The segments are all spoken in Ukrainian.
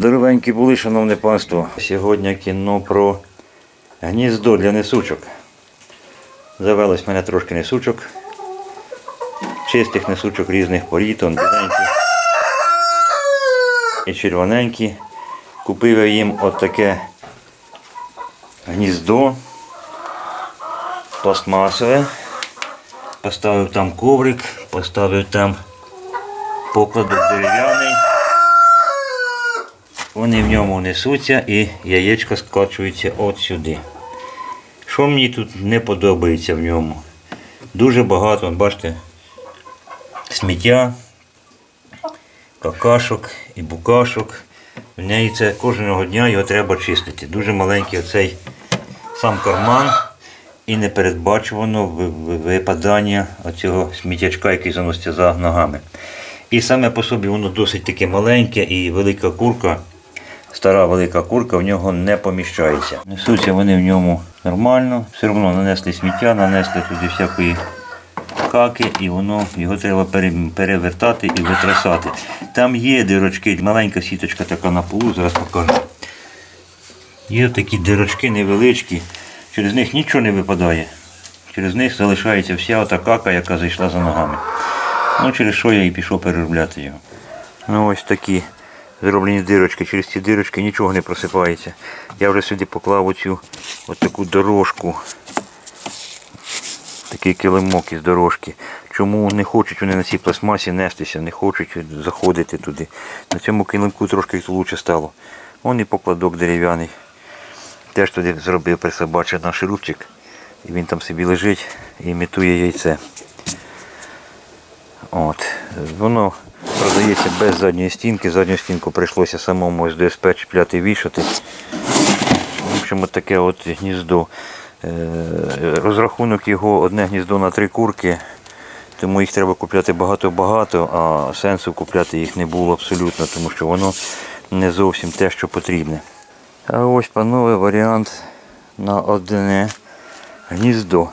Здоровенькі були, шановне панство. Сьогодні кіно про гніздо для несучок. Завелось в мене трошки несучок. Чистих несучок різних порід, біленькі і червоненькі. Купив я їм от таке гніздо пластмасове. Поставив там коврик, поставив там покладок дерев'яний. Вони в ньому несуться і яєчко скачується от сюди. Що мені тут не подобається в ньому? Дуже багато, бачите, сміття, какашок і букашок. В неї це кожного дня його треба чистити. Дуже маленький оцей сам карман і непередбачувано ви- ви- випадання оцього сміттячка, який заноситься за ногами. І саме по собі воно досить таке маленьке і велика курка, стара велика курка в нього не поміщається. Несуться вони в ньому нормально, все одно нанесли сміття, нанесли туди всякої каки, і воно його треба перевертати і витрасати. Там є дирочки, маленька сіточка така на полу, зараз покажу. Є такі дирочки невеличкі, через них нічого не випадає. Через них залишається вся ота кака, яка зайшла за ногами. Ну, через що я і пішов переробляти його. Ну ось такі зроблені дирочки. Через ці дирочки нічого не просипається. Я вже сюди поклав оцю таку дорожку. Такий килимок із дорожки. Чому не хочуть вони на цій пластмасі нестися, не хочуть заходити туди. На цьому килимку трошки краще стало. Вон і покладок дерев'яний. Теж туди зробив присобачив наш рубчик. І він там собі лежить і імітує яйце. От. Воно продається без задньої стінки. Задню стінку прийшлося самому з ДСП чіпляти вішати. В общем, от таке от гніздо. Е, Розрахунок його одне гніздо на три курки, тому їх треба купляти багато-багато, а сенсу купляти їх не було абсолютно, тому що воно не зовсім те, що потрібне. А ось, панове, варіант на одне гніздо.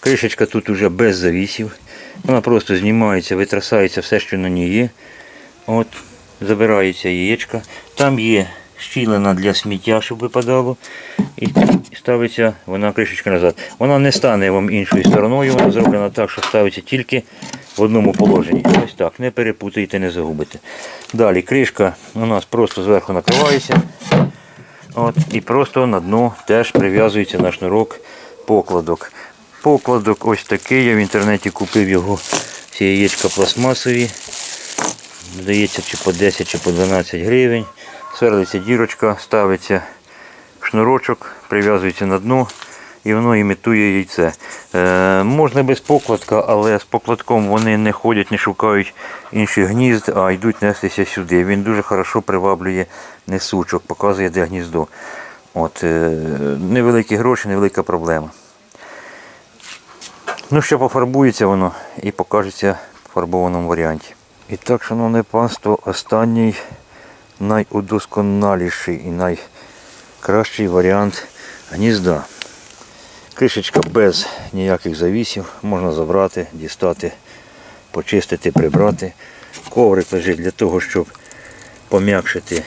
Кришечка тут уже без завісів. Вона просто знімається, витрасається все, що на ній є. От, забирається яєчка. Там є щілина для сміття, щоб випадало. І ставиться вона кришечка назад. Вона не стане вам іншою стороною, вона зроблена так, що ставиться тільки в одному положенні. Ось так, не перепутайте, не загубите. Далі кришка у нас просто зверху накривається. От, і просто на дно теж прив'язується на шнурок покладок. Покладок ось такий, я в інтернеті купив його, ці яєчка пластмасові. Здається, чи по 10, чи по 12 гривень. Сверлиться дірочка, ставиться шнурочок, прив'язується на дно і воно імітує яйце. Е, можна без покладка, але з покладком вони не ходять, не шукають інших гнізд, а йдуть нестися сюди. Він дуже хорошо приваблює несучок, показує, де гніздо. От, е, невеликі гроші, невелика проблема. Ну, ще пофарбується воно і покажеться в фарбованому варіанті. І так, шановне панство, останній найудосконаліший і найкращий варіант гнізда. Кришечка без ніяких завісів, можна забрати, дістати, почистити, прибрати. Коврик лежить для того, щоб пом'якшити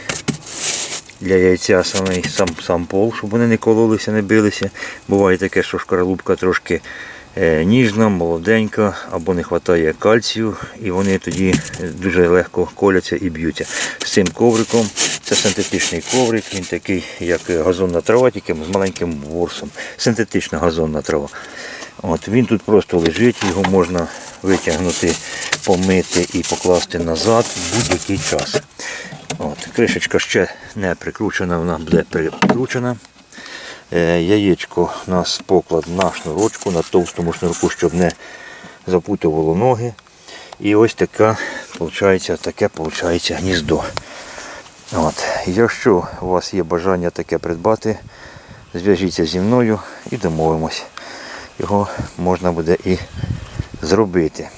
для яйця самий, сам, сам пол, щоб вони не кололися, не билися. Буває таке, що шкаралупка трошки е, ніжна, молоденька, або не вистачає кальцію, і вони тоді дуже легко коляться і б'ються. З цим ковриком це синтетичний коврик, він такий, як газонна трава, тільки з маленьким ворсом. Синтетична газонна трава. От, Він тут просто лежить, його можна витягнути, помити і покласти назад в будь-який час. От, кришечка ще не прикручена, вона буде прикручена. Е, яєчко у нас поклад на шнурочку, на товстому шнурку, щоб не запутувало ноги. І ось така, виходить, таке виходить гніздо. От. Якщо у вас є бажання таке придбати, зв'яжіться зі мною і домовимось. Його можна буде і зробити.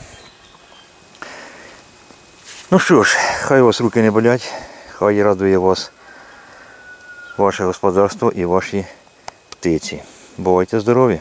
Ну що ж, хай у вас руки не болять, хай радує вас ваше господарство і ваші птиці. Бувайте здорові!